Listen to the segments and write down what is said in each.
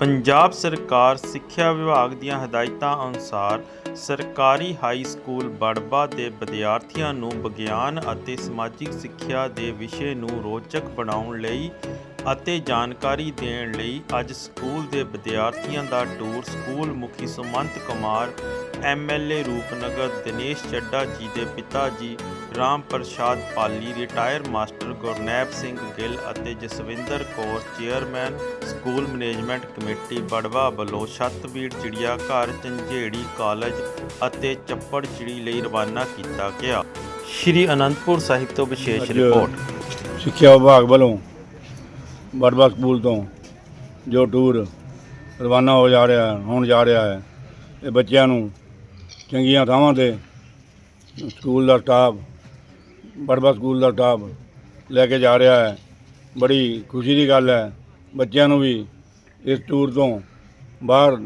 ਪੰਜਾਬ ਸਰਕਾਰ ਸਿੱਖਿਆ ਵਿਭਾਗ ਦੀਆਂ ਹਦਾਇਤਾਂ ਅਨੁਸਾਰ ਸਰਕਾਰੀ ਹਾਈ ਸਕੂਲ ਬੜਬਾ ਦੇ ਵਿਦਿਆਰਥੀਆਂ ਨੂੰ ਵਿਗਿਆਨ ਅਤੇ ਸਮਾਜਿਕ ਸਿੱਖਿਆ ਦੇ ਵਿਸ਼ੇ ਨੂੰ ਰੋਚਕ ਬਣਾਉਣ ਲਈ ਅਤੇ ਜਾਣਕਾਰੀ ਦੇਣ ਲਈ ਅੱਜ ਸਕੂਲ ਦੇ ਵਿਦਿਆਰਥੀਆਂ ਦਾ ਟੂਰ ਸਕੂਲ ਮੁਖੀ ਸੁਮੰਤ ਕੁਮਾਰ ਐਮਐਲਏ ਰੂਪਨਗਰ, ਦਿਨੇਸ਼ ਚੱਡਾ ਜੀ ਦੇ ਪਿਤਾ ਜੀ ਰਾਮ ਪ੍ਰਸ਼ਾਦ ਪਾਲੀ ਰਿਟਾਇਰ ਮਾਸਟਰ ਗੁਰਨੈਬ ਸਿੰਘ ਗਿੱਲ ਅਤੇ Jaswinder Kaur chairman school management committee Barwa ਵੱਲੋਂ ਛੱਤਬੀੜ ਚਿੜੀਆ ਘਰ ਝੰਜੇੜੀ ਕਾਲਜ ਅਤੇ ਚੱਪੜ ਚਿੜੀ ਲਈ ਰਵਾਨਾ ਕੀਤਾ ਗਿਆ। ਸ਼੍ਰੀ ਅਨੰਦਪੁਰ ਸਾਹਿਬ ਤੋਂ ਵਿਸ਼ੇਸ਼ ਰਿਪੋਰਟ। ਸਿੱਖਿਆ ਵਿਭਾਗ ਵੱਲੋਂ ਬੜਬਾ ਸਕੂਲ ਤੋਂ ਜੋ ਟੂਰ ਰਵਾਨਾ ਹੋ ਜਾ ਰਿਹਾ ਹੈ ਹੋਣ ਜਾ ਰਿਹਾ ਹੈ ਇਹ ਬੱਚਿਆਂ ਨੂੰ ਚੰਗੀਆਂ ਥਾਵਾਂ ਤੇ ਸਕੂਲ ਦਾ ਸਟਾਫ ਬੜਵਾ ਸਕੂਲ ਦਾ ਸਟਾਫ ਲੈ ਕੇ ਜਾ ਰਿਹਾ ਹੈ। ਬੜੀ ਖੁਸ਼ੀ ਦੀ ਗੱਲ ਹੈ। ਬੱਚਿਆਂ ਨੂੰ ਵੀ ਇਸ ਟੂਰ ਤੋਂ ਬਾਹਰ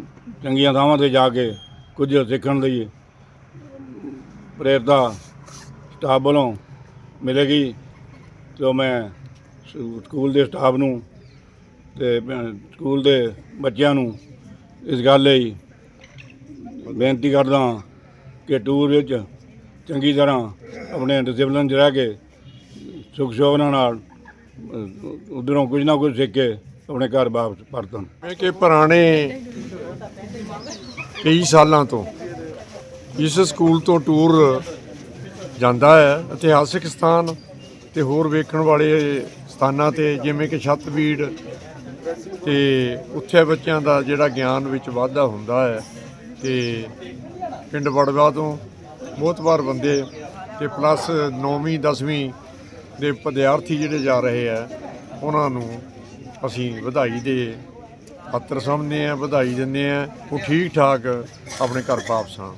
ਚੰਗੀਆਂ ਥਾਵਾਂ ਤੇ ਜਾ ਕੇ ਕੁਝ ਸਿੱਖਣ ਲਈ ਪ੍ਰੇਰਤਾ ਸਟਾਫ ਵੱਲੋਂ ਮਿਲੇਗੀ। ਜੋ ਮੈਂ ਸਕੂਲ ਦੇ ਸਟਾਫ ਨੂੰ ਤੇ ਸਕੂਲ ਦੇ ਬੱਚਿਆਂ ਨੂੰ ਇਸ ਗੱਲ ਲਈ ਬੇਨਤੀ ਕਰਦਾ ਕਿ ਟੂਰ ਵਿੱਚ ਚੰਗੀ ਤਰ੍ਹਾਂ ਆਪਣੇ ਡਿਸਪਲਨ 'ਚ ਰਹਿ ਕੇ, ਸੁਖ ਸ਼ੋਭਨਾ ਨਾਲ ਉਧਰੋਂ ਕੁਝ ਨਾ ਕੁਝ ਸਿੱਖ ਕੇ ਆਪਣੇ ਘਰ ਵਾਪਸ ਪਰਤਣ। ਜਿਵੇਂ ਕਿ ਪੁਰਾਣੇ ਕਈ ਸਾਲਾਂ ਤੋਂ ਇਸ ਸਕੂਲ ਤੋਂ ਟੂਰ ਜਾਂਦਾ ਹੈ, ਇਤਿਹਾਸਿਕ ਸਥਾਨ ਤੇ ਹੋਰ ਵੇਖਣ ਵਾਲੇ ਸਥਾਨਾਂ ਤੇ, ਜਿਵੇਂ ਕਿ ਛੱਤਬੀੜ ਤੇ ਉੱਥੇ ਬੱਚਿਆਂ ਦਾ ਜਿਹੜਾ ਗਿਆਨ ਵਿੱਚ ਵਾਧਾ ਹੁੰਦਾ ਹੈ ਤੇ ਪਿੰਡ ਵੜਵਾ ਤੋਂ ਬਹੁਤ ਵਾਰ ਬੰਦੇ ਤੇ ਪਲੱਸ 9ਵੀਂ 10ਵੀਂ ਦੇ ਵਿਦਿਆਰਥੀ ਜਿਹੜੇ ਜਾ ਰਹੇ ਆ, ਉਹਨਾਂ ਨੂੰ ਅਸੀਂ ਵਧਾਈ ਦੇ ਪਾਤਰ ਸਮਝਦੇ ਆ ਵਧਾਈ ਦਿੰਦੇ ਆ ਉਹ ਠੀਕ ਠਾਕ ਆਪਣੇ ਘਰ ਵਾਪਸ ਆਉਣ।